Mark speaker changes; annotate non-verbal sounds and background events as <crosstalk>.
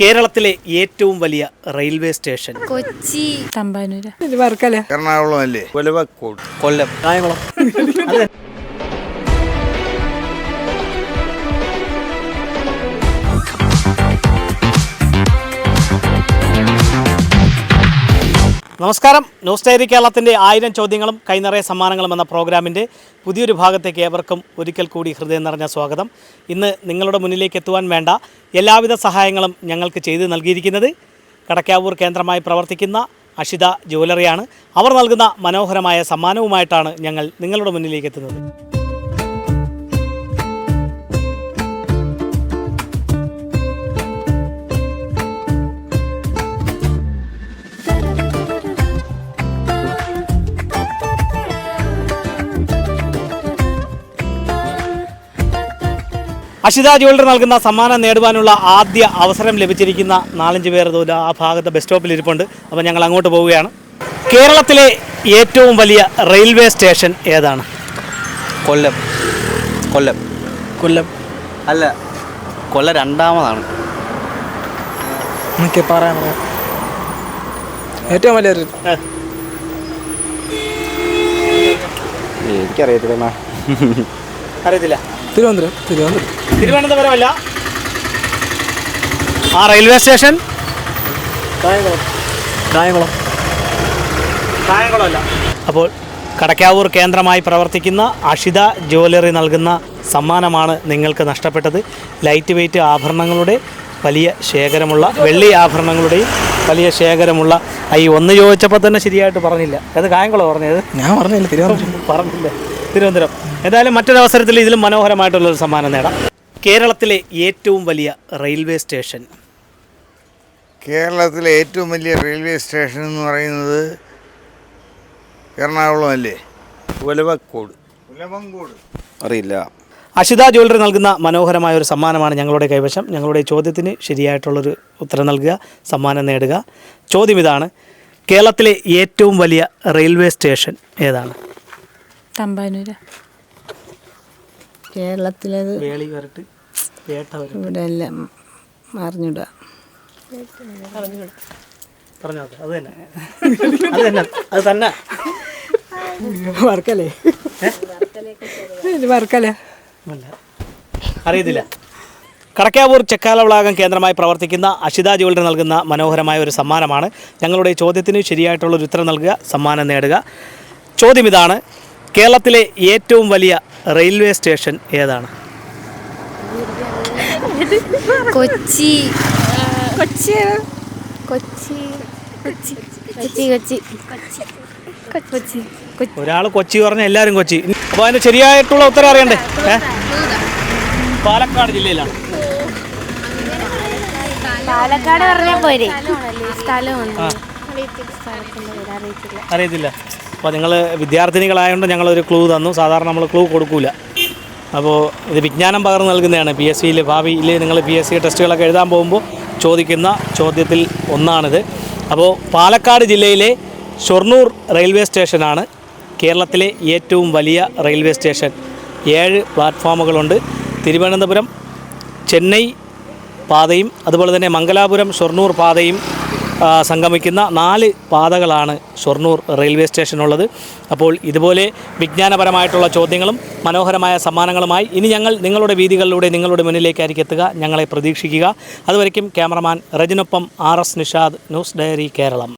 Speaker 1: കേരളത്തിലെ ഏറ്റവും വലിയ റെയിൽവേ സ്റ്റേഷൻ.
Speaker 2: കൊച്ചി.
Speaker 3: തമ്പാനൂര്.
Speaker 4: വർക്കല.
Speaker 5: എറണാകുളം അല്ലേ?
Speaker 1: കൊല്ലം. കായംകുളം. <laughs> നമസ്കാരം. ന്യൂസ് ഡയറി കേരളത്തിന്റെ ആയിരം ചോദ്യങ്ങളും കൈനിറയ സമ്മാനങ്ങളും എന്ന പ്രോഗ്രാമിന്റെ പുതിയൊരു ഭാഗത്തേക്ക് ഏവർക്കും ഒരിക്കൽ കൂടി ഹൃദയം നിറഞ്ഞ സ്വാഗതം. ഇന്ന് നിങ്ങളുടെ മുന്നിലേക്ക് എത്തുവാൻ വേണ്ട എല്ലാവിധ സഹായങ്ങളും ഞങ്ങൾക്ക് ചെയ്തു നൽകിയിരിക്കുന്നത് കടക്കാവൂർ കേന്ദ്രമായി പ്രവർത്തിക്കുന്ന അഷിത ജ്വല്ലറിയാണ്. അവർ നൽകുന്ന മനോഹരമായ സമ്മാനവുമായിട്ടാണ് ഞങ്ങൾ നിങ്ങളുടെ മുന്നിലേക്ക് എത്തുന്നത്. അഷിത ജ്വല്ലറി നൽകുന്ന സമ്മാനം നേടുവാനുള്ള ആദ്യ അവസരം ലഭിച്ചിരിക്കുന്ന നാലഞ്ച് പേർ ദൂരം ആ ഭാഗത്ത് ബസ് സ്റ്റോപ്പിൽ ഇരിപ്പുണ്ട്. അപ്പോൾ ഞങ്ങൾ അങ്ങോട്ട് പോവുകയാണ്. കേരളത്തിലെ ഏറ്റവും വലിയ റെയിൽവേ സ്റ്റേഷൻ ഏതാണ്?
Speaker 6: കൊല്ലം. കൊല്ലം.
Speaker 1: കൊല്ലം.
Speaker 6: അല്ല കൊല്ലം രണ്ടാമതാണ്.
Speaker 4: എനിക്ക് പറയാൻ ഏറ്റവും വലിയ
Speaker 6: എനിക്കറിയത്തില്ല
Speaker 1: അറിയത്തില്ല.
Speaker 4: തിരുവനന്തപുരം തിരുവനന്തപുരം.
Speaker 1: തിരുവനന്തപുരമല്ല. ആ റെയിൽവേ സ്റ്റേഷൻ? കായംകുളം. കായംകുളം. കായംകുളമല്ല. അപ്പോൾ കടക്കാവൂർ കേന്ദ്രമായി പ്രവർത്തിക്കുന്ന അഷിത ജ്വല്ലറി നൽകുന്ന സമ്മാനമാണ് നിങ്ങൾക്ക് നഷ്ടപ്പെട്ടത്. ലൈറ്റ് വെയ്റ്റ് ആഭരണങ്ങളുടെ വലിയ ശേഖരമുള്ള വെള്ളി ആഭരണങ്ങളുടെയും വലിയ ശേഖരമുള്ള ഈ ഒന്ന് ചോദിച്ചപ്പോൾ തന്നെ ശരിയായിട്ട് പറഞ്ഞില്ല. അത് കായംകുളം പറഞ്ഞത്?
Speaker 4: ഞാൻ പറഞ്ഞില്ല തിരുവനന്തപുരം.
Speaker 1: പറഞ്ഞില്ല. തിരുവനന്തപുരം. എന്തായാലും മറ്റൊരവസരത്തിൽ ഇതിലും മനോഹരമായിട്ടുള്ളൊരു സമ്മാനം നേടാം. കേരളത്തിലെ ഏറ്റവും വലിയ റെയിൽവേ സ്റ്റേഷൻ.
Speaker 5: കേരളത്തിലെ ഏറ്റവും വലിയ റെയിൽവേ സ്റ്റേഷൻ എന്ന് പറയുന്നത് എറണാകുളം അല്ലേ?
Speaker 6: ഒലവക്കോട്
Speaker 5: ഉലവങ്കോട്
Speaker 6: അറിയില്ല.
Speaker 1: അഷിത ജ്വല്ലറി നൽകുന്ന മനോഹരമായ ഒരു സമ്മാനമാണ് ഞങ്ങളുടെ കൈവശം. ഞങ്ങളുടെ ചോദ്യത്തിന് ശരിയായിട്ടുള്ളൊരു ഉത്തരം നൽകുക സമ്മാനം നേടുക. ചോദ്യം ഇതാണ് കേരളത്തിലെ ഏറ്റവും വലിയ റെയിൽവേ സ്റ്റേഷൻ ഏതാണ്?
Speaker 3: തമ്പാനൂര്.
Speaker 2: കേരളത്തിലത്
Speaker 1: വേളി വരട്ട് വേട്ട വരട്ട്.
Speaker 2: ഇവിടെ എല്ലാം അറിഞ്ഞിടുക
Speaker 1: പറഞ്ഞോ അത്? തന്നെ. അത് തന്നെ. അത് തന്നെ.
Speaker 4: വർക്കലേ? വർക്കല.
Speaker 1: അറിയത്തില്ല. കടക്കാവൂർ ചെക്കാല വളാകം കേന്ദ്രമായി പ്രവർത്തിക്കുന്ന അഷിത ജ്വല്ലറി നൽകുന്ന മനോഹരമായ ഒരു സമ്മാനമാണ്. ഞങ്ങളുടെ ചോദ്യത്തിന് ശരിയായിട്ടുള്ള ഒരു ഉത്തരം നൽകുക സമ്മാനം നേടുക. ചോദ്യം ഇതാണ്. കേരളത്തിലെ ഏറ്റവും വലിയ റെയിൽവേ സ്റ്റേഷൻ ഏതാണ്?
Speaker 2: കൊച്ചി. കൊച്ചി കൊച്ചി. കൊച്ചി. കൊച്ചി കൊച്ചി.
Speaker 1: ഒരാൾ കൊച്ചി. പറഞ്ഞ എല്ലാവരും കൊച്ചി. അപ്പൊ അതിന്റെ ശരിയായിട്ടുള്ള ഉത്തരം അറിയണ്ടേ? പാലക്കാട് ജില്ലയിലാണ്.
Speaker 2: പാലക്കാട് പറഞ്ഞാൽ പോരെ. സ്ഥലമാണ് അറിയത്തില്ല.
Speaker 1: അപ്പോൾ നിങ്ങൾ വിദ്യാർത്ഥിനികളായതുകൊണ്ട് ഞങ്ങളൊരു ക്ലൂ തന്നു. സാധാരണ നമ്മൾ ക്ലൂ കൊടുക്കൂല. അപ്പോൾ ഇത് വിജ്ഞാനം പകർന്ന് നൽകുന്നതാണ്. പി എസ് സിയിൽ ഭാവിയിൽ നിങ്ങൾ പി എസ് സി ടെസ്റ്റുകളൊക്കെ എഴുതാൻ പോകുമ്പോൾ ചോദിക്കുന്ന ചോദ്യത്തിൽ ഒന്നാണിത്. അപ്പോൾ പാലക്കാട് ജില്ലയിലെ ഷൊർണൂർ റെയിൽവേ സ്റ്റേഷനാണ് കേരളത്തിലെ ഏറ്റവും വലിയ റെയിൽവേ സ്റ്റേഷൻ. ഏഴ് പ്ലാറ്റ്ഫോമുകളുണ്ട്. തിരുവനന്തപുരം ചെന്നൈ പാതയും അതുപോലെ തന്നെ മംഗലാപുരം ഷൊർണൂർ പാതയും സംഗമിക്കുന്ന നാല് പാതകളാണ് ഷൊർണൂർ റെയിൽവേ സ്റ്റേഷനുള്ളത്. അപ്പോൾ ഇതുപോലെ വിജ്ഞാനപരമായിട്ടുള്ള ചോദ്യങ്ങളും മനോഹരമായ സമ്മാനങ്ങളുമായി ഇനി ഞങ്ങൾ നിങ്ങളുടെ വീതികളിലൂടെ നിങ്ങളുടെ മുന്നിലേക്കായിരിക്കും എത്തുക. ഞങ്ങളെ പ്രതീക്ഷിക്കുക. അതുവരയ്ക്കും cameraman റജിനൊപ്പം R S Nishad news diary Keralam.